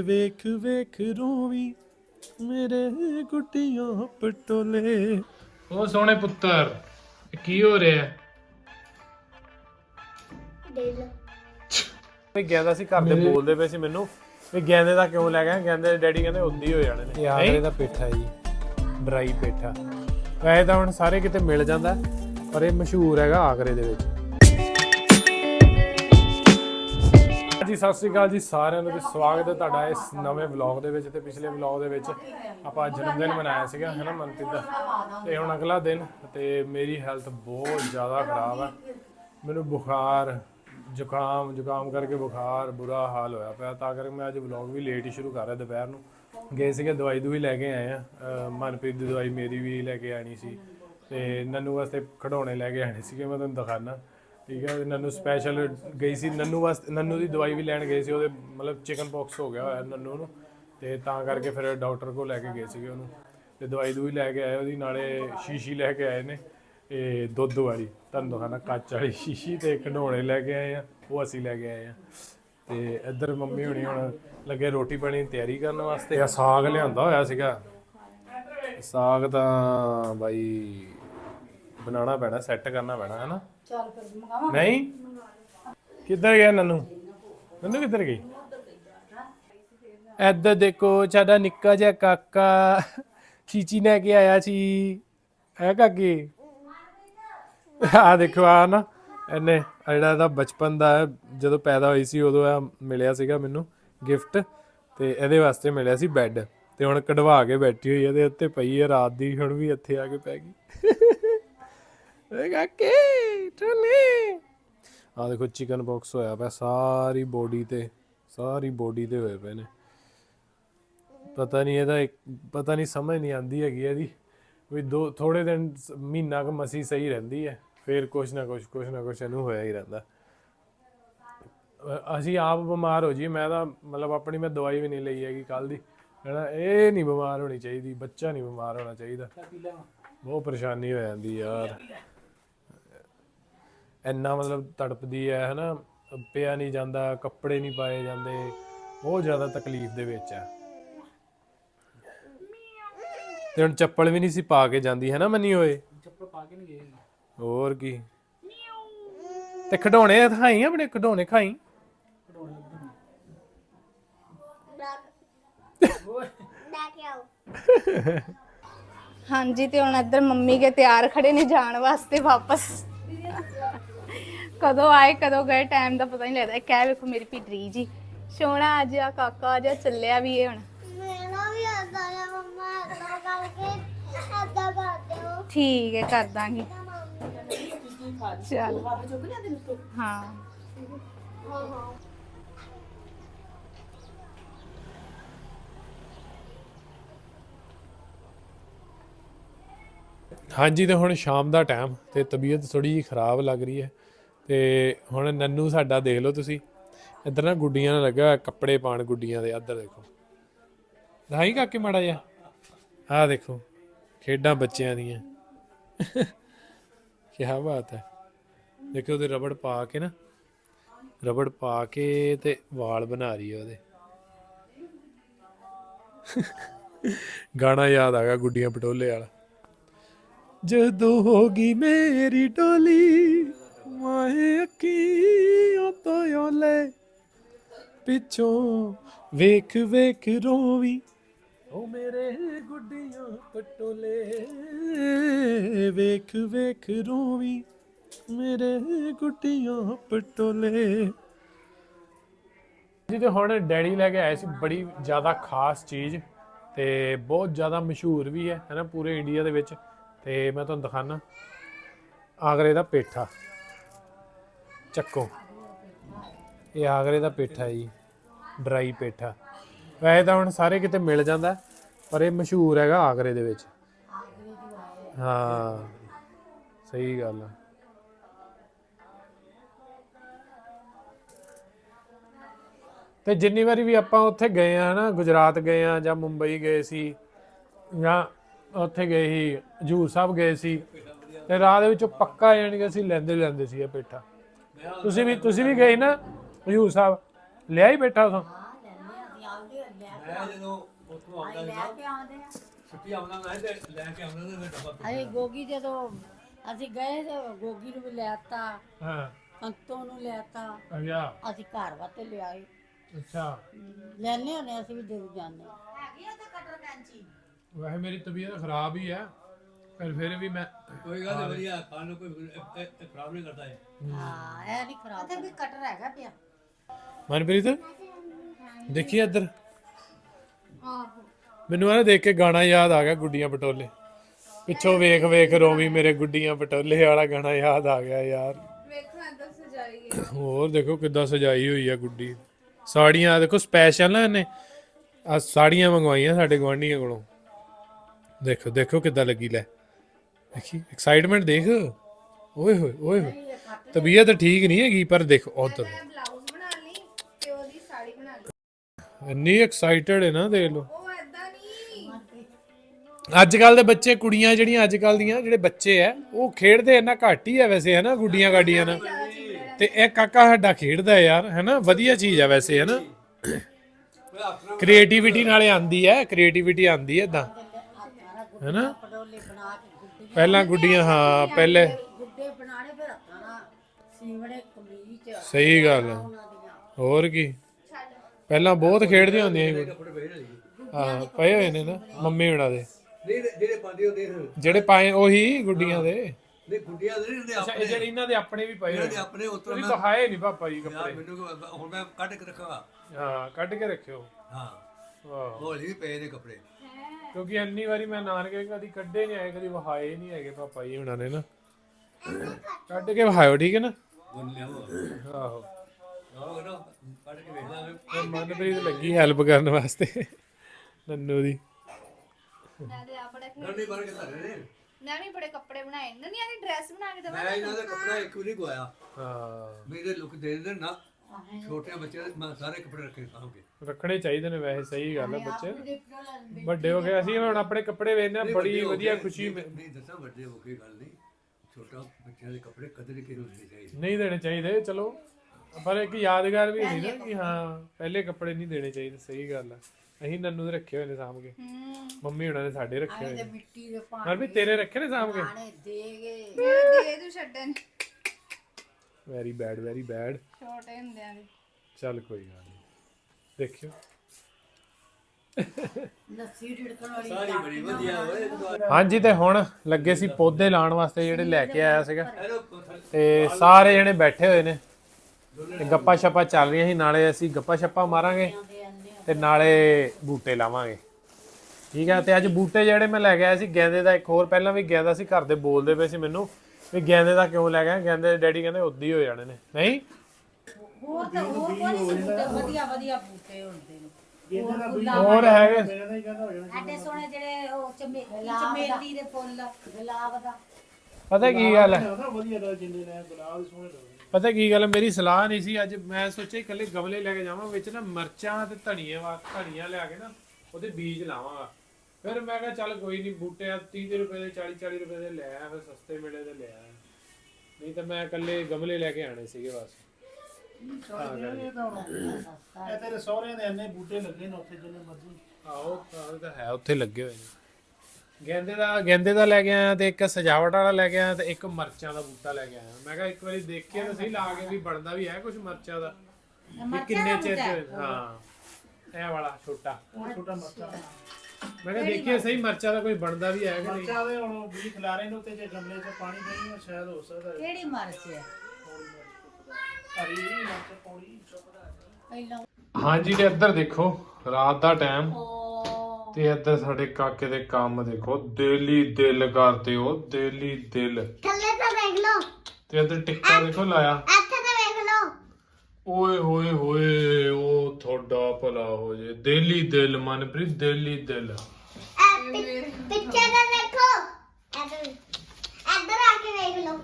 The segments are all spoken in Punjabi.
ਵੇਖ ਵੇਖ ਰੋਵੀ ਮੇਰੇ ਗੁੱਟੀਆਂ ਪਟੋਲੇ। ਉਹ ਸੋਹਣੇ ਪੁੱਤਰ ਇਹ ਕੀ ਹੋ ਰਿਹਾ? ਹੈ ਵੀ ਗੈਂਦਾ ਸੀ ਘਰ ਦੇ ਬੋਲਦੇ ਪਏ ਸੀ ਮੈਨੂੰ ਵੀ ਗੈਂਦੇ ਦਾ ਕਿਉਂ ਲੈ ਗਿਆ? ਗੈਂਦੇ ਦੇ ਡੈਡੀ ਕਹਿੰਦੇ ਉੱਦੀ ਹੋ ਜਾਣੇ ਨੇ। ਇਹ ਆਗਰੇ ਦਾ ਪੇਠਾ ਜੀ ਡਰਾਈ ਪੇਠਾ। ਵੈਸੇ ਤਾਂ ਹੁਣ ਸਾਰੇ ਕਿਤੇ ਮਿਲ ਜਾਂਦਾ ਪਰ ਇਹ ਮਸ਼ਹੂਰ ਹੈਗਾ ਆਗਰੇ ਦੇ ਵਿੱਚ। ਜੀ, ਸਤਿ ਸ੍ਰੀ ਅਕਾਲ ਜੀ, ਸਾਰਿਆਂ ਨੂੰ ਤੇ ਸਵਾਗਤ ਹੈ ਤੁਹਾਡਾ ਇਸ ਨਵੇਂ ਵਲੌਗ ਦੇ ਵਿੱਚ ਤੇ ਪਿਛਲੇ ਵਲੌਗ ਦੇ ਵਿੱਚ ਆਪਾਂ ਜਨਮ ਦਿਨ ਮਨਾਇਆ ਸੀਗਾ, ਹੈ ਨਾ ਮਨਪ੍ਰੀਤ ਦਾ? ਤੇ ਹੁਣ ਅਗਲਾ ਦਿਨ ਤੇ ਮੇਰੀ ਹੈਲਥ ਬਹੁਤ ਜ਼ਿਆਦਾ ਖਰਾਬ ਹੈ ਮੈਨੂੰ ਬੁਖਾਰ, ਜ਼ੁਕਾਮ ਜ਼ੁਕਾਮ ਕਰਕੇ ਬੁਖਾਰ ਬੁਰਾ ਹਾਲ ਹੋਇਆ ਪਿਆ, ਤਾਂ ਕਰਕੇ ਮੈਂ ਅੱਜ ਵਲੌਗ ਵੀ ਲੇਟ ਹੀ ਸ਼ੁਰੂ ਕਰ ਰਿਹਾ ਦੁਪਹਿਰ ਨੂੰ। ਗਏ ਸੀਗੇ, ਦਵਾਈ ਦੂਈ ਲੈ ਕੇ ਆਏ ਆ। ਮਨਪ੍ਰੀਤ ਦੀ ਦਵਾਈ ਮੇਰੀ ਵੀ ਲੈ ਕੇ ਆਣੀ ਸੀ ਤੇ ਨੰਨੂ ਵਾਸਤੇ ਖਿਡੌਣੇ ਲੈ ਕੇ ਆਣੇ ਸੀਗੇ, ਮੈਂ ਤੁਹਾਨੂੰ ਦਿਖਾਣਾ ਠੀਕ ਹੈ, ਨੰਨੂ ਸਪੈਸ਼ਲ ਗਈ ਸੀ, ਨੰਨੂ ਵਾਸਤੇ, ਨੰਨੂ ਦੀ ਦਵਾਈ ਵੀ ਲੈਣ ਗਏ ਸੀ, ਉਹਦੇ ਮਤਲਬ ਚਿਕਨ ਪੌਕਸ ਹੋ ਗਿਆ ਹੋਇਆ ਨੰਨੂ ਨੂੰ, ਤੇ ਤਾਂ ਕਰਕੇ ਫਿਰ ਡਾਕਟਰ ਕੋਲ ਲੈ ਕੇ ਗਏ ਸੀਗੇ ਉਹਨੂੰ, ਤੇ ਦਵਾਈ ਦੂਈ ਲੈ ਕੇ ਆਏ ਉਹਦੀ, ਨਾਲੇ ਸ਼ੀਸ਼ੀ ਲੈ ਕੇ ਆਏ ਨੇ ਇਹ ਦੁੱਧ ਵਾਲੀ, ਤੁਹਾਨੂੰ ਦਿਖਾਣਾ ਕੱਚ ਵਾਲੀ ਸ਼ੀਸ਼ੀ ਤੇ ਖਿਡੌਣੇ ਲੈ ਕੇ ਆਏ ਆ, ਉਹ ਅਸੀਂ ਲੈ ਕੇ ਆਏ ਆ, ਤੇ ਇੱਧਰ ਮੰਮੀ ਹੁਣੀ ਹੁਣ ਲੱਗੇ ਰੋਟੀ ਪਾਣੀ ਦੀ ਤਿਆਰੀ ਕਰਨ ਵਾਸਤੇ ਆ ਸਾਗ ਲਿਆਂਦਾ ਹੋਇਆ ਸੀਗਾ, ਸਾਗ ਤਾਂ ਬਾਈ ਬਣਾਉਣਾ ਪੈਣਾ ਸੈੱਟ ਕਰਨਾ ਪੈਣਾ ਹੈ ਨਾ ਚੱਲ ਫਿਰ ਮੰਗਾਵਾ ਨਹੀਂ ਕਿੱਧਰ ਗਿਆ ਨੰਨੂ? ਨੰਨੂ ਕਿੱਧਰ ਗਈ? ਇੱਧਰ ਦੇਖੋ ਸਾਡਾ ਨਿੱਕਾ ਜਿਹਾ ਕਾਕਾ ਚੀਚੀ ਲੈ ਕੇ ਆਇਆ ਸੀ। ਹੈ ਕਾਕੇ? ਆ ਦੇਖੋ ਆ ਨਾ ਇਹਨੇ ਆਹ ਜਿਹੜਾ ਇਹਦਾ ਬਚਪਨ ਦਾ ਹੈ, ਜਦੋਂ ਪੈਦਾ ਹੋਈ ਸੀ ਉਦੋਂ ਆ ਮਿਲਿਆ ਸੀਗਾ ਮੈਨੂੰ ਗਿਫਟ ਤੇ ਇਹਦੇ ਵਾਸਤੇ ਮਿਲਿਆ ਸੀ ਬੈੱਡ ਤੇ ਹੁਣ ਕਢਵਾ ਕੇ ਬੈਠੀ ਹੋਈ ਹੈ ਤੇ ਉੱਤੇ ਪਈ ਹੈ ਰਾਤ ਦੀ ਹੁਣ ਵੀ ਇੱਥੇ ਆ ਕੇ ਪੈ ਗਈ। ਏ ਕਾਕੇ ਟੋਨੀ ਆ ਦੇਖੋ ਚਿਕਨ ਬਾਕਸ ਹੋਇਆ ਪਿਆ ਸਾਰੀ ਬੋਡੀ ਤੇ ਸਾਰੀ ਬੋਡੀ ਤੇ ਹੋਏ ਪਏ ਨੇ। ਪਤਾ ਨਹੀਂ ਇਹਦਾ ਇੱਕ ਪਤਾ ਨਹੀਂ ਸਮਝ ਨਹੀਂ ਆਂਦੀ ਹੈਗੀ ਇਹਦੀ ਵੀ ਦੋ ਥੋੜੇ ਦਿਨ ਮਹੀਨਾ ਕੁ ਮਸੀ ਸਹੀ ਰਹਿੰਦੀ ਹੈ ਫਿਰ ਕੁਛ ਨਾ ਕੁਛ ਕੁਛ ਨਾ ਕੁਛ ਇਹਨੂੰ ਹੋਇਆ ਹੀ ਰਹਿੰਦਾ। ਅਸੀਂ ਆਪ ਬਿਮਾਰ ਹੋ ਜੀ ਮੈਂ ਤਾਂ ਮਤਲਬ ਆਪਣੀ ਮੈਂ ਦਵਾਈ ਵੀ ਨਹੀਂ ਲਈ ਹੈਗੀ ਕੱਲ ਦੀ ਹੈਨਾ ਇਹ ਨਹੀਂ ਬਿਮਾਰ ਹੋਣੀ ਚਾਹੀਦੀ ਬੱਚਾ ਨਹੀਂ ਬਿਮਾਰ ਹੋਣਾ ਚਾਹੀਦਾ। ਬਹੁਤ ਪਰੇਸ਼ਾਨੀ ਹੋ ਜਾਂਦੀ ਯਾਰ। ਇੰਨਾ ਮਤਲਬ ਤੜਪਦੀ ਹੈ ਹਨਾ? ਪਿਆ ਨਹੀਂ ਜਾਂਦਾ ਕੱਪੜੇ ਨਹੀਂ ਪਾਏ ਜਾਂਦੇ। ਬਹੁਤ ਜ਼ਿਆਦਾ ਤਕਲੀਫ ਦੇ ਵਿੱਚ ਹੈ। ਤੇ ਹੁਣ ਚੱਪਲ ਵੀ ਨਹੀਂ ਸੀ ਪਾ ਕੇ ਜਾਂਦੀ ਹੈ ਨਾ ਮੰਨੀ ਓਏ? ਚੱਪਲ ਪਾ ਕੇ ਨਹੀਂ ਗਏ ਹੋਰ ਕੀ? ਤੇ ਖਿਡੌਣੇ ਖਾਈ ਆਪਣੇ ਖਿਡੌਣੇ ਖਾਈ? ਹਾਂਜੀ ਤੇ ਹੁਣ ਇੱਧਰ ਮੰਮੀ ਕੇ ਤਿਆਰ ਖੜੇ ਨੇ ਜਾਣ ਵਾਸਤੇ ਵਾਪਸ। ਕਦੋਂ ਆਏ ਕਦੋਂ ਗਏ ਟਾਈਮ ਦਾ ਪਤਾ ਨਹੀਂ ਲੱਗਦਾ। ਇਹ ਕਹਿ ਵੇਖੋ ਮੇਰੀ ਪਿਟਰੀ ਜੀ। ਸੋਹਣਾ ਆ ਜਾ ਕਾਕਾ ਆ ਜਾ ਚੱਲਿਆ ਵੀ ਇਹ ਹੁਣ। ਮੇਰਾ ਵੀ ਆਦਾ ਆ ਮੰਮਾ ਆਦਾ ਕਰਕੇ ਆਦਾ ਕਰਦੇ ਹੋ ਠੀਕ ਹੈ ਕਰ ਦਾਂਗੀ। ਚੱਲ। ਹਾਂ। ਹਾਂਜੀ ਤੇ ਹੁਣ ਸ਼ਾਮ ਦਾ ਟਾਈਮ ਤੇ ਤਬੀਅਤ ਥੋੜੀ ਜਿਹੀ ਖਰਾਬ ਲੱਗ ਰਹੀ ਹੈ। ਤੇ ਹੁਣ ਨੰਨੂ ਸਾਡਾ ਦੇਖ ਲਓ ਤੁਸੀਂ। ਇੱਧਰ ਨਾ ਗੁੱਡੀਆਂ ਨਾਲ ਲੱਗਾ ਹੋਇਆ, ਕੱਪੜੇ ਪਾਣ ਗੁੱਡੀਆਂ ਦੇ, ਇੱਧਰ ਦੇਖੋ। ਦਿਖਾਈ ਕਾਕੇ ਮਾੜਾ ਜਿਹਾ? ਆਹ ਦੇਖੋ, ਖੇਡਾਂ ਬੱਚਿਆਂ ਦੀਆਂ। ਕੀ ਬਾਤ ਹੈ। ਦੇਖੋ ਉਹਦੇ ਰਬੜ ਪਾ ਕੇ ਨਾ, ਰਬੜ ਪਾ ਕੇ ਤੇ ਵਾਲ ਬਣਾ ਰਹੀ ਹੈ ਉਹਦੇ। ਗਾਣਾ ਯਾਦ ਆ ਗਿਆ ਗੁੱਡੀਆਂ ਪਟੋਲੇ ਵਾਲਾ। ਜਦੋਂ ਹੋਗੀ ਮੇਰੀ ਡੋਲੀ ਮਾਏ ਤੋਂ ਓਲੇ ਪਿੱਛੋਂ ਵੇਖ ਵੇਖ ਰੋਵੀ। ਓ ਮੇਰੇ ਗੁੱਡੀਆਂ ਪਟੋਲੇ। ਵੇਖ ਵੇਖ ਰੋਵੀ। ਮੇਰੇ ਗੁੱਡੀਆਂ ਪਟੋਲੇ। ਜੀ ਤੇ ਹੁਣ ਡੈਡੀ ਲੈ ਕੇ ਆਏ ਸੀ ਬੜੀ ਜ਼ਿਆਦਾ ਖਾਸ ਚੀਜ਼ ਤੇ ਬਹੁਤ ਜ਼ਿਆਦਾ ਮਸ਼ਹੂਰ ਵੀ ਹੈ ਨਾ, ਪੂਰੇ ਇੰਡੀਆ ਦੇ ਵਿੱਚ। ਤੇ ਮੈਂ ਤੁਹਾਨੂੰ ਦਿਖਾਣਾ ਆਗਰੇ ਦਾ ਪੇਠਾ। ਚੱਕੋ। ਇਹ ਆਗਰੇ ਦਾ ਪੇਠਾ ਜੀ, ਡਰਾਈ ਪੇਠਾ। ਵੈਸੇ ਤਾਂ ਹੁਣ ਸਾਰੇ ਕਿਤੇ ਮਿਲ ਜਾਂਦਾ, ਪਰ ਇਹ ਮਸ਼ਹੂਰ ਹੈਗਾ ਆਗਰੇ ਦੇ ਵਿੱਚ। ਹਾਂ, ਸਹੀ ਗੱਲ ਆ। ਤੇ ਜਿੰਨੀ ਵਾਰੀ ਵੀ ਆਪਾਂ ਉੱਥੇ ਗਏ ਆ ਨਾ, ਗੁਜਰਾਤ ਗਏ ਆ ਜਾਂ ਮੁੰਬਈ ਗਏ ਸੀ ਜਾਂ ਉੱਥੇ ਗਏ ਸੀ, ਹਜੂਰ ਸਾਹਿਬ ਗਏ ਸੀ, ਤੇ ਰਾਹ ਦੇ ਵਿੱਚੋਂ ਪੱਕਾ ਯਾਨੀ ਕਿ ਅਸੀਂ ਲੈਂਦੇ ਲੈਂਦੇ ਸੀ ਇਹ ਪੇਠਾ। ਤੁਸੀਂ ਵੀ ਤੁਸੀਂ ਵੀ ਗਏ ਨਾ ਹਜੂਰ ਸਾਹਿਬ ਲਿਆ ਹੀ ਬੈਠਾ ਉਥੋਂ? ਮੈਂ ਜਦੋਂ ਉੱਥੋਂ ਆਉਂਦਾ ਸੀ ਛੁੱਟੀ ਮੈਂ ਤੇ ਲੈ ਕੇ ਮੈਂ ਡੱਬਾ ਅਰੇ ਗੋਗੀ ਜਦੋਂ ਅਸੀਂ ਗਏ ਤੇ ਗੋਗੀ ਨੂੰ ਵੀ ਲੈਤਾ ਹਾਂ। ਅੰਤੋਂ ਨੂੰ ਲੈਤਾ ਅਗਿਆ ਅਸੀਂ ਘਰ ਵਾਤੇ ਲਿਆਏ। ਅੱਛਾ। ਲੈਨੇ ਹੁੰਦੇ ਅਸੀਂ ਵੀ ਦੇ ਜਾਂਦੇ ਵੈਸੇ ਮੇਰੀ ਤਬੀਅਤ ਖਰਾਬ ਹੀ ਹੈ। ਪਰ ਫਿਰ ਵੀ ਮੈਂ ਕੋਈ ਗੱਲ ਨਹੀਂ ਵਧੀਆ ਖਾਣ ਨੂੰ ਕੋਈ ਇਹ- ਇਹ- ਇਹ ਖਰਾਬ ਨਹੀਂ ਕਰਦਾ ਹੈ ਹਾਂ ਇਹ ਨਹੀਂ ਖਰਾਬ ਤੇ ਵੀ ਕਟਰ ਹੈਗਾ ਪਿਆ। ਮਨਪ੍ਰੀਤ? ਦੇਖੀ ਇੱਧਰ? ਆਹੋ। ਮੈਨੂੰ ਨਾ ਦੇਖ ਕੇ ਗਾਣਾ ਯਾਦ ਆ ਗਿਆ ਗੁੱਡੀਆਂ ਪਟੋਲੇ। ਪਿੱਛੋਂ ਵੇਖ ਵੇਖ ਰੋਵੀ ਮੇਰੇ ਗੁੱਡੀਆਂ ਪਟੋਲੇ ਵਾਲਾ ਗਾਣਾ ਯਾਦ ਆ ਗਿਆ ਯਾਰ। ਵੇਖੋ ਇੱਧਰ ਸਜਾਈ ਹੈ। ਹੋਰ ਦੇਖੋ ਕਿੱਦਾਂ ਸਜਾਈ ਹੋਈ ਆ ਗੁੱਡੀ। ਸਾੜੀਆਂ ਆਹ ਦੇਖੋ ਸਪੈਸ਼ਲ ਨਾ ਇਹਨੇ। ਆ ਸਾੜੀਆਂ ਮੰਗਵਾਈਆਂ ਸਾਡੇ ਗੁਆਂਢੀਆਂ ਕੋਲੋਂ। ਦੇਖੋ ਦੇਖੋ ਕਿੱਦਾਂ ਲੱਗੀ ਲੈ। ਦੇਖੀ ਐਕਸਾਈਟਮੈਂਟ ਦੇਖ। ਓਏ ਹੋਏ ਓਏ ਹੋਏ। ਤਬੀਅਤ ਠੀਕ ਨਹੀਂ ਹੈਗੀ ਪਰ ਦੇਖ ਉਧਰ। ਬਲਾਊਜ਼ ਬਣਾ ਲਈ ਤੇ ਉਹਦੀ ਸਾੜੀ ਬਣਾ ਲਈ। ਇੰਨੀ ਐਕਸਾਈਟਡ ਹੈ ਨਾ ਦੇਖ ਲਓ। ਉਹ ਐਦਾਂ ਨਹੀਂ। ਅੱਜ ਕੱਲ ਦੇ ਬੱਚੇ ਕੁੜੀਆਂ ਜਿਹੜੀਆਂ ਅੱਜ ਕੱਲ ਦੀਆਂ ਜਿਹੜੇ ਬੱਚੇ ਐ ਉਹ ਖੇਡਦੇ ਇੰਨਾ ਘੱਟ ਹੀ ਆ ਵੈਸੇ ਹੈ ਨਾ ਗੁੱਡੀਆਂ ਗਾਡੀਆਂ ਨਾਲ। ਤੇ ਇਹ ਕਾਕਾ ਸਾਡਾ ਖੇਡਦਾ ਯਾਰ ਹੈ ਨਾ ਵਧੀਆ ਚੀਜ਼ ਆ ਵੈਸੇ ਹੈ ਨਾ ਕ੍ਰੀਏਟੀਵਿਟੀ ਨਾਲੇ ਆਂਦੀ ਹੈ ਕ੍ਰੀਏਟੀਵਿਟੀ ਆਂਦੀ ਹੈ ਇਦਾਂ ਹੈ ਨਾ ਪਟੋਲੇ ਬਣਾ ਕੇ ਗੁੱਡੇ ਪਹਿਲਾਂ ਗੁੱਡੀਆਂ ਹਾਂ ਪਹਿਲੇ। ਗੁੱਡੇ ਬਣਾਣੇ ਫਿਰ ਹੱਥਾਂ ਨਾਲ ਸੀਵੜੇ ਕਮੀਜ਼। ਸਹੀ ਗੱਲ ਆ। ਉਹਨਾਂ ਦੀਆਂ। ਹੋਰ ਕੀ? ਪਹਿਲਾਂ ਬਹੁਤ ਖੇਡਦੀਆਂ ਹੁੰਦੀਆਂ ਸੀ ਕੱਪੜੇ ਪਏ ਨੇ ਹਾਂ ਪਏ ਹੋਏ ਨੇ ਨਾ ਮੰਮੀ ਹੁਣਾਂ ਦੇ। ਜਿਹੜੇ ਪਾਉਂਦੇ ਉਹ ਦੇਖ ਜਿਹੜੇ ਪਾਏ ਉਹੀ ਗੁੱਡੀਆਂ ਦੇ। ਨਹੀਂ ਗੁੱਡੀਆਂ ਦੇ ਨਹੀਂ ਅੱਛਾ ਇਹ ਜਿਹੜੇ ਇਹਨਾਂ ਦੇ ਆਪਣੇ ਵੀ ਪਏ ਹੋਏ ਦੇ ਆਪਣੇ ਉਤਰ ਤੁਸੀਂ ਮੈਂ ਦਿਖਾਏ ਨਹੀਂ ਪਾਪਾ ਜੀ ਯਾਰ ਕੱਪੜੇ। ਮੈਨੂੰ ਹੁਣ ਮੈਂ ਕੱਢ ਕੇ ਰੱਖਾਂਗਾ ਹਾਂ ਕੱਢ ਕੇ ਰੱਖਿਓ। ਹਾਂ। ਵਾਹ। ਹੋਲੀ ਵੀ ਪਏ ਨੇ ਕੱਪੜੇ। ਕਿਉਂਕਿ ਇੰਨੀ ਵਾਰੀ ਮੈਂ ਨਾਨਕੇ ਕਦੀ ਕੱਢੇ ਨਹੀਂ ਆਏ ਕਦੀ ਵਹਾਏ ਨਹੀਂ ਹੈਗੇ ਪਾਪਾ ਜੀ ਹੁਣਾਂ ਨੇ ਨਾ। ਕੱਢ ਕੇ ਵਹਾਇਓ ਠੀਕ ਹੈ ਨਾ? ਬੋਲ ਲਿਆਓ ਆਹੋ। ਆਹ ਨਾ ਕੱਢ ਕੇ ਵੇਖ ਲਾਂਗੇ ਤੇ ਮਨਪ੍ਰੀਤ ਲੱਗੀ ਹੈਲਪ ਕਰਨ ਵਾਸਤੇ ਨੰਨੂ ਦੀ। ਮੈਂ ਤੇ ਆ ਬੜਾ ਖੇਡ ਗੰਢੀ ਭਰ ਕੇ ਧਰੇ ਨੇ ਮੈਂ ਵੀ ਬੜੇ ਕੱਪੜੇ ਬਣਾਏ। ਨੰਨੀ ਆਦੀ ਡਰੈਸ ਬਣਾ ਕੇ ਦਵਾ। ਮੈਂ ਇਹਨਾਂ ਦਾ ਕੱਪੜਾ ਇੱਕ ਵੀ ਨਹੀਂ ਗਵਾਇਆ। ਹਾਂ। ਮੇਰੇ ਲੁੱਕ ਦੇ ਦੇ ਨਾ। ਛੋਟੇ ਬੱਚੇ ਦੇ ਮੈਂ ਸਾਰੇ ਕੱਪੜੇ ਰੱਖੇ ਸਾਂਭੇ ਰੱਖਣੇ ਚਾਹੀਦੇ ਨੇ ਵੈਸੇ ਸਹੀ ਗੱਲ ਹੈ ਬੱਚੇ। ਵੱਡੇ ਹੋ ਗਏ ਅਸੀਂ ਹੁਣ ਆਪਣੇ ਕੱਪੜੇ ਵੇਚਦੇ ਹਾਂ ਬੜੀ ਵਧੀਆ ਖੁਸ਼ੀ ਨਹੀਂ ਦੱਸਾਂ ਵੱਡੇ ਹੋ ਕੇ ਗੱਲ ਨਹੀਂ। ਛੋਟਾ ਬੱਚਿਆਂ ਦੇ ਕੱਪੜੇ ਕਦੇ ਕਿਹਨੂੰ ਨਹੀਂ ਚਾਹੀਦੇ? ਨਹੀਂ ਦੇਣੇ ਚਾਹੀਦੇ ਚਲੋ। ਪਰ ਇੱਕ ਯਾਦਗਾਰ ਵੀ ਹੁੰਦੀ ਨਾ ਕਿ ਹਾਂ ਪਹਿਲੇ ਕੱਪੜੇ ਨਹੀਂ ਦੇਣੇ ਚਾਹੀਦੇ ਸਹੀ ਗੱਲ ਆ। ਅਸੀਂ ਨੰਨੂ ਦੇ ਰੱਖੇ ਹੋਏ ਨੇ ਸਾਂਭ ਕੇ। ਹੂੰ। ਮੰਮੀ ਹੁਣਾਂ ਨੇ ਸਾਡੇ ਰੱਖੇ ਹੋਏ ਤੇ ਨੇ। ਮਿੱਟੀ ਦੇ ਨਾਲ ਵੀ ਤੇਰੇ ਰੱਖੇ ਨੇ ਸਾਂਭ ਕੇ? ਪਾਣੇ ਦੇ ਗਏ। ਦੇ ਤੂੰ ਛੱਡਣ। ਵੈਰੀ ਬੈਡ ਵੈਰੀ ਬੈਡ ਛੋਟੇ ਹੁੰਦਿਆਂ ਦੇ ਚੱਲ ਕੋਈ ਗੱਲ ਨਹੀਂ ਦੇਖਿਓ। ਲੱਸੀ ਢਿੜਕਣ ਵਾਲੀ ਸਾਰੀ ਬੜੀ ਵਧੀਆ ਓਏ। ਹਾਂਜੀ ਤੇ ਹੁਣ ਲੱਗੇ ਸੀ ਪੌਦੇ ਲਾਉਣ ਵਾਸਤੇ ਜਿਹੜੇ ਲੈ ਕੇ ਆਇਆ ਸੀਗਾ। ਤੇ ਸਾਰੇ ਜਣੇ ਬੈਠੇ ਹੋਏ ਨੇ। ਤੇ ਗੱਪਾ ਛੱਪਾ ਚੱਲ ਰਹੀਆਂ ਸੀ ਨਾਲੇ ਅਸੀਂ ਗੱਪਾ ਛੱਪਾ ਮਾਰਾਂਗੇ ਤੇ ਨਾਲੇ ਬੂਟੇ ਲਾਵਾਂਗੇ। ਠੀਕ ਹੈ ਤੇ ਅੱਜ ਬੂਟੇ ਜਿਹੜੇ ਮੈਂ ਲੈ ਕੇ ਆਇਆ ਸੀ ਗੈਂਦੇ ਦਾ ਇੱਕ ਹੋਰ ਪਹਿਲਾਂ ਵੀ ਗੈਂਦਾ ਸੀ ਘਰ ਦੇ ਬੋਲਦੇ ਪਏ ਸੀ ਮੈਨੂੰ। ਵੀ ਗੈਂਦੇ ਦਾ ਕਿਉਂ ਲੈ ਗਿਆ? ਗੈਂਦੇ ਦੇ ਡੈਡੀ ਕਹਿੰਦੇ ਉਦਾਂ ਹੀ ਹੋ ਜਾਣੇ ਨੇ। ਨਹੀਂ? ਹੋਰ ਤਾਂ ਹੋਰ ਕੋਈ ਬੂਟੇ ਵਧੀਆ ਵਧੀਆ ਬੂਟੇ ਹੁੰਦੇ ਨੇ। ਹੋਰ ਹੈਗੇ? ਐਡੇ ਸੋਹਣੇ ਜਿਹੜੇ ਉਹ ਚਮੇ- ਚਮੇਲੀ ਦੇ ਫੁੱਲ ਗੁਲਾਬ ਦਾ। ਪਤਾ ਕੀ ਗੱਲ ਹੈ? ਪਤਾ ਕੀ ਗੱਲ ਹੈ? ਮੇਰੀ ਸਲਾਹ ਨਹੀਂ ਸੀ। ਅੱਜ ਮੈਂ ਸੋਚਿਆ ਇਕੱਲੇ ਗਮਲੇ ਲੈ ਕੇ ਜਾਵਾਂ ਵਿੱਚ ਨਾ ਮਿਰਚਾਂ ਤੇ ਧਨੀਏ ਵਾ ਧਨੀਆ ਲਿਆ ਕੇ ਨਾ ਉਹਦੇ ਬੀਜ ਲਾਵਾਂਗਾ। ਫਿਰ ਮੈਂ ਕਿਹਾ ਚੱਲ ਕੋਈ ਨਹੀਂ ਬੂਟੇ ਆ 30 ਰੁਪਏ ਦੇ 40 40 ਰੁਪਏ ਦੇ ਲੈ ਆਇਆ ਫਿਰ ਸਸਤੇ ਮਿਲੇ ਤੇ ਲੈ ਆਇਆ ਨਹੀਂ ਤਾਂ ਮੈਂ ਇਕੱਲੇ ਗਮਲੇ ਲੈ ਕੇ ਆਣੇ ਸੀਗੇ ਬਸ। ਇਹ ਤੇਰੇ ਸਹੁਰਿਆਂ ਦੇ ਇੰਨੇ ਬੂਟੇ ਲੱਗੇ ਨੇ ਉੱਥੇ ਜਿੰਨੇ ਮਰਜ਼ੀ। ਆਓ ਤਾਂ ਤਾਂ ਹੈ ਉੱਥੇ ਲੱਗੇ ਹੋਏ ਨੇ। ਗੈਂਦੇ ਦਾ ਗੈਂਦੇ ਦਾ ਲੈ ਕੇ ਆਇਆ ਤੇ ਇੱਕ ਸਜਾਵਟ ਵਾਲਾ ਲੈ ਕੇ ਆਇਆ ਤੇ ਇੱਕ ਮਿਰਚਾਂ ਦਾ ਬੂਟਾ ਲੈ ਕੇ ਆਇਆ। ਮੈਂ ਕਿਹਾ ਇੱਕ ਵਾਰੀ ਦੇਖੀਏ ਤਾਂ ਸਹੀ ਲਾ ਕੇ ਵੀ ਬਣਦਾ ਵੀ ਹੈ ਕੁਝ ਮਿਰਚਾਂ ਦਾ। ਵੀ ਕਿੰਨੇ ਚਿਰ ਚ ਹਾਂ ਇਹ ਵਾਲਾ ਛੋਟਾ। ਉਹ ਛੋਟਾ ਮਰਚਾ ਮੈਂ ਕਿਹਾ ਦੇਖੀਏ ਸਹੀ ਮਿਰਚਾਂ ਦਾ ਕੋਈ ਬਣਦਾ ਵੀ ਹੈ ਕਿ ਨਹੀਂ। ਮਰਚਾ ਦੇ ਹੁਣ ਬੀਜ ਖਿਲਾਰੇ ਨੂੰ ਤੇ ਜੇ ਗਮਲੇ 'ਚ ਪਾਣੀ ਦੇਣੀ ਸ਼ਾਇਦ ਹੋ ਸਕਦਾ ਹੈ। ਕਿਹੜੀ ਮਰਚ ਹੈ? ਹਰੀ ਮਰਚ ਪੌੜੀ ਪਹਿਲਾਂ। ਹਾਂਜੀ ਤੇ ਇੱਧਰ ਦੇਖੋ ਰਾਤ ਦਾ ਟਾਈਮ। ਉਹ ਤੇ ਇੱਧਰ ਸਾਡੇ ਕਾਕੇ ਦੇ ਕੰਮ ਦੇਖੋ ਦਿਲੀ ਦਿਲ ਕਰਦੇ ਹੋ ਦਿਲੀ ਦਿਲ। ਥੱਲੇ ਤਾਂ ਦੇਖ ਲਓ। ਤੇ ਇੱਧਰ ਟਿੱਕਾ ਦੇਖੋ ਲਾਇਆ। ਇੱਥੇ ਤਾਂ ਦੇਖ ਲਓ। ਓਏ ਹੋਏ ਹੋਏ। ਉਹ ਭਲਾ ਹੋ ਜੇ। ਦਿਲੀ ਦਿਲ ਮਨਪ੍ਰੀਤ ਦਿਲੀ ਦਿਲ। ਇਹ ਪਿ- ਪਿੱਛੇ ਤਾਂ ਦੇਖੋ। ਇੱਧਰ ਇੱਧਰ ਆ ਕੇ ਦੇਖ ਲਓ।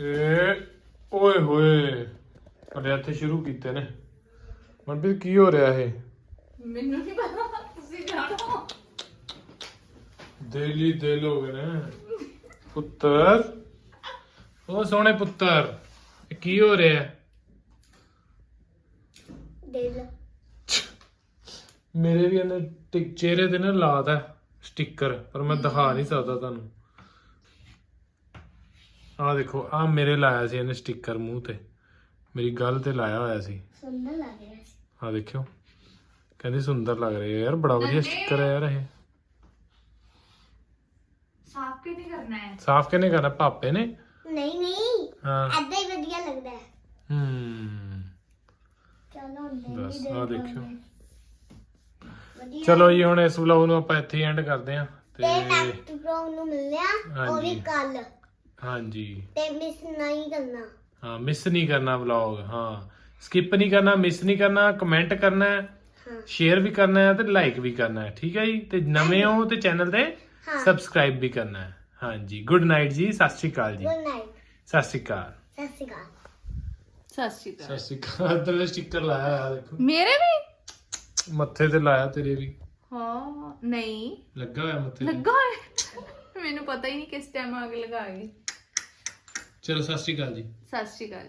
ਏ ਓਏ ਹੋਏ। ਅਰੇ ਇੱਥੇ ਸ਼ੁਰੂ ਕੀਤੇ ਨੇ। ਮਨਪ੍ਰੀਤ ਕੀ ਹੋ ਰਿਹਾ ਇਹ? ਮੈਨੂੰ ਨਹੀਂ ਪਤਾ ਤੁਸੀਂ ਜਾਣੋ। ਦਿਲੀ ਦਿਲ ਹੋ ਗਏ ਨੇ। ਪੁੱਤਰ। ਉਹ ਸੋਹਣੇ ਪੁੱਤਰ। ਇਹ ਕੀ ਹੋ ਰਿਹਾ? ਹੈ? ਦਿਲ। ਮੇਰੇ ਵੀ ਇਹਨੇ ਟਿਕ- ਚਿਹਰੇ ਤੇ ਨਾ ਲਾਤਾ ਸਟicker ਪਰ ਮੈਂ ਦਿਖਾ ਨਹੀਂ ਸਕਦਾ ਤੁਹਾਨੂੰ। ਆਹ ਦੇਖੋ ਆ ਮੇਰੇ ਲਾਇਆ ਸੀ ਇਹਨੇ ਸਟicker ਮੂੰਹ ਤੇ। ਮੇਰੀ ਗੱਲ ਤੇ ਲਾਇਆ ਹੋਇਆ ਸੀ। ਸੁੰਦਰ ਲੱਗ ਰਿਹਾ ਸੀ। ਆ ਦੇਖਿਓ। ਕਹਿੰਦੀ ਸੁੰਦਰ ਲੱਗ ਰਹੀ ਹੈ ਯਾਰ ਬੜਾ ਵਧੀਆ ਸਟicker ਹੈ ਯਾਰ ਇਹ। ਸਾਫ਼ ਕਿਵੇਂ ਕਰਨਾ ਹੈ? ਸਾਫ਼ ਕਿਹਨੇ ਕਰਨਾ? ਪਾਪੇ ਨੇ? ਨਹੀਂ ਨਹੀਂ। ਹਾਂ। ਐਦਾਂ ਹੀ ਵਧੀਆ ਲੱਗਦਾ ਹੈ। ਹੂੰ। ਚਲੋ ਹੁਣ ਦੇ ਬਸ ਆ ਦੇਖਿਓ। ਚਲੋ ਜੀ ਹੁਣ ਇਸ ਵਲੌਗ ਨੂੰ ਆਪਾਂ ਇੱਥੇ ਐਂਡ ਕਰਦੇ ਹਾਂ ਤੇ ਤੇ ਨੈਕਸਟ ਬਲੌਗ ਨੂੰ ਮਿਲਦੇ ਆ ਉਹ ਵੀ। ਕੱਲ ਹਾਂਜੀ। ਤੇ ਮਿਸ ਨਹੀਂ ਕਰਨਾ। ਹਾਂ ਮਿਸ ਨਹੀਂ ਕਰਨਾ ਵਲੌਗ ਹਾਂ। ਸਕਿਪ ਨਹੀਂ ਕਰਨਾ ਮਿਸ ਨਹੀਂ ਕਰਨਾ ਕਮੈਂਟ ਕਰਨਾ ਹੈ ਹਾਂ। ਸ਼ੇਅਰ ਵੀ ਕਰਨਾ ਹੈ ਤੇ ਲਾਈਕ ਵੀ ਕਰਨਾ ਹੈ ਠੀਕ ਹੈ ਜੀ? ਤੇ ਨਵੇਂ ਹੋ ਤੇ ਚੈਨਲ ਤੇ ਹਾਂ। ਸਬਸਕ੍ਰਾਈਬ ਵੀ ਕਰਨਾ ਹੈ। ਹਾਂਜੀ। ਗੁੱਡ ਨਾਈਟ ਜੀ ਸਤਿ ਸ਼੍ਰੀ ਅਕਾਲ ਜੀ। ਗੁੱਡ ਨਾਈਟ ਸਤਿ ਸ਼੍ਰੀ ਅਕਾਲ। ਸਤਿ ਸ਼੍ਰੀ ਅਕਾਲ। ਸਤਿ ਸ਼੍ਰੀ ਅਕਾਲ। ਸਤਿ ਸ਼੍ਰੀ ਅਕਾਲ। ਤੇਰੇ ਸਟicker ਲਾਇਆ ਹੋਇਆ ਦੇਖੋ। ਮੇਰੇ ਵੀ? ਮੱਥੇ ਤੇ ਲਾਇਆ ਤੇਰੇ ਵੀ। ਹਾਂ ਨਹੀਂ। ਲੱਗਾ ਹੋਇਆ ਮੱਥੇ ਤੇ? ਲੱਗਾ ਹੋਇਆ। ਮੈਨੂੰ ਪਤਾ ਹੀ ਨਹੀਂ ਕਿਸ ਟਾਈਮ ਅੱਗ ਲਗਾ ਗਈ। ਚਲੋ ਸਤਿ ਸ਼੍ਰੀ ਅਕਾਲ ਜੀ। ਸਤਿ ਸ਼੍ਰੀ ਅਕਾਲ।